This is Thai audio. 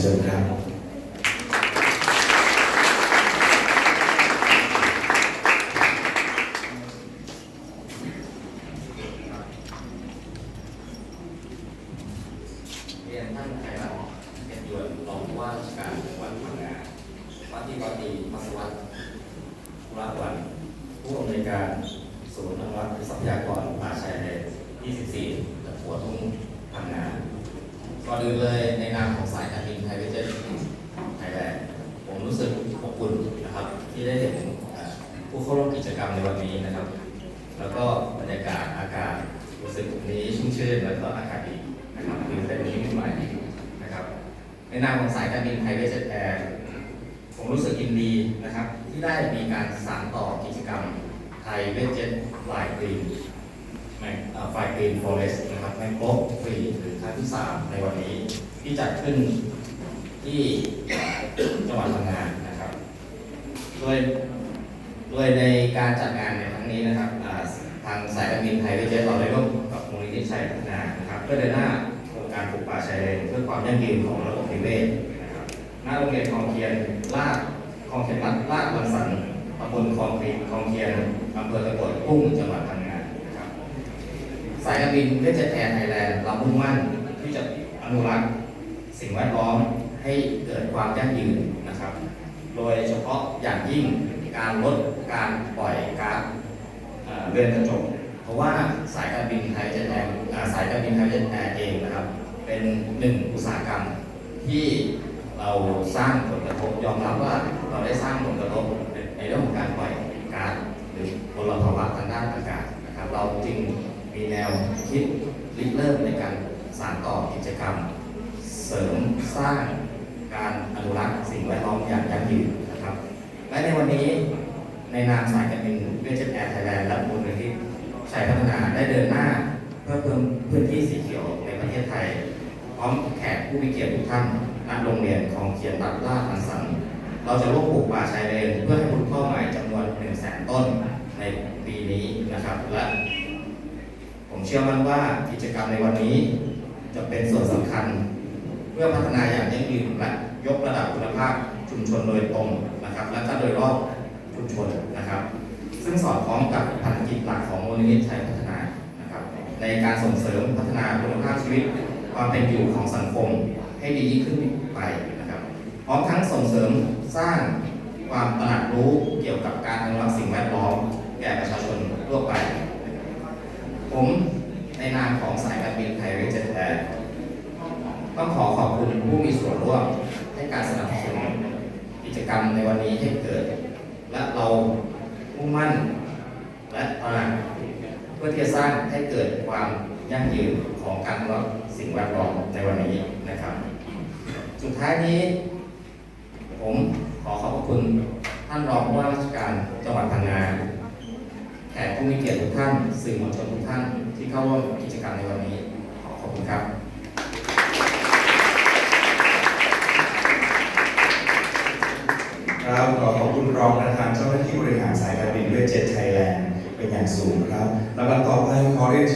เชิญครับ เรียนท่านไทยรัฐเกียรติยศรองผู้ว่าราชการจังหวัดพังงาว่าที่ร้อยตรีมัสวัตรธุระวันผู้อำนวยการศูนย์อนุรักษ์ทรัพยากรป่าชายเลน24ตะกัวทุ่งพังงาก่อนอื่นเลยในนาม เข้าร่วมกิจกรรมในวันนี้นะครับ แล้วก็บรรยากาศอากาศรู้สึกนี้ชุ่มชื่นแล้วก็อากาศดีนะครับคือเป็นนิมิตใหม่นะครับในนามของสายการบินไทยเวสแอร์ผมรู้สึกยินดีนะครับ ที่ได้มีการสานต่อกิจกรรมไทยเวสเจ็ตฟลายกรีนแมงฟลายกรีนฟอเรสต์นะครับแมงโกฟรีหรือครั้งที่ 3 ในวันนี้ที่จัดขึ้นที่จังหวัดพังงานะครับ โดย โดยในการจัดงานในครั้งนี้นะครับทางสายการบินไทยได้ใช้เราได้ร่วมกับมูลนิธิชัยพัฒนานะครับเพื่อเดินหน้าโครงการปลูกป่าชายเลนเพื่อความยั่งยืนของระบบนิเวศนะครับหน้าโรงเรียนคลองเทียนลาดคลองเทียนลาดลาดบางสันตำบลคลองปีคลองเทียนอำเภอตะกัวทุ่งจังหวัดพังงานะครับสายการบินเวชแอร์ไทยแลนด์เรามุ่งมั่นที่จะอนุรักษ์สิ่งแวดล้อมให้เกิดความยั่งยืนนะครับ โดยเฉพาะอย่างยิ่ง การลดการปล่อยก๊าซเรือนกระจก เพราะว่าสายการบินไทยเจ็ตแอร์สายการบินไทยเจ็ตแอร์เองนะครับ เป็นหนึ่งอุตสาหกรรมที่เราสร้างผลกระทบยอมรับว่าเราได้สร้างผลกระทบในเรื่องของการปล่อยก๊าซหรือมลภาวะทางด้านอากาศนะครับ เราจึงมีแนวคิดริเริ่มในการสานต่อกิจกรรม เสริมสร้างการอนุรักษ์สิ่งแวดล้อมอย่างยั่งยืน และในวันนี้ในนามสายการบินเวชแอร์ไทยแลนด์และมูลนิธิชัยพัฒนาได้เดินหน้า เพื่อเพิ่มพื้นที่สีเขียวในประเทศไทย พร้อมแขกผู้มีเกียรติทุกท่านณโรงเรียนของเขียนรัดลาดอันสันเราจะร่วมปลูกป่าชายเลนเพื่อให้บรรลุเป้าหมายจำนวน1 0 0 0 0แสนต้นในปีนี้นะครับ และผมเชื่อมั่นว่ากิจกรรมในวันนี้ จะเป็นส่วนสำคัญ เพื่อพัฒนาอย่างยั่งยืนและยกระดับคุณาพชุมชนโดยตรงนะครับ และก็โดยรอบชุมชนนะครับ ซึ่งสอดคล้องกับภารกิจหลักของมูลนิธิชัยพัฒนานะครับ ในการส่งเสริมพัฒนาคุณภาพชีวิต ความเป็นอยู่ของสังคมให้ดียิ่งขึ้นไปนะครับพร้อมทั้งส่งเสริมสร้างความตระหนักรู้เกี่ยวกับการอนุรักษ์สิ่งแวดล้อมแก่ประชาชนทั่วไป ผมในนามของสายการบินไทยเวสเจ็ตแอร์ต้องขอขอบคุณผู้มีส่วนร่วม ให้การสนับสนุนกิจกรรมในวันนี้ให้เกิด และเรามุ่งมั่น และตระหนักเพื่อที่จะสร้างให้เกิดความยั่งยืนของการรักสิ่งแวดล้อมในวันนี้นะครับ สุดท้ายนี้ ผมขอขอบคุณท่านรองผู้ว่าราชการจังหวัดพังงาแขกผู้มีเกียรติทุกท่าน สื่อมวลชนทุกท่านที่เข้าร่วมกิจกรรมในวันนี้ ขอขอบคุณครับ ขอขอบคุณรองประธานเจ้าหน้าที่บริหารสายการบินเวชเจ็ตไทยแลนด์เป็นอย่างสูงครับลำดับต่อไปขอเรียน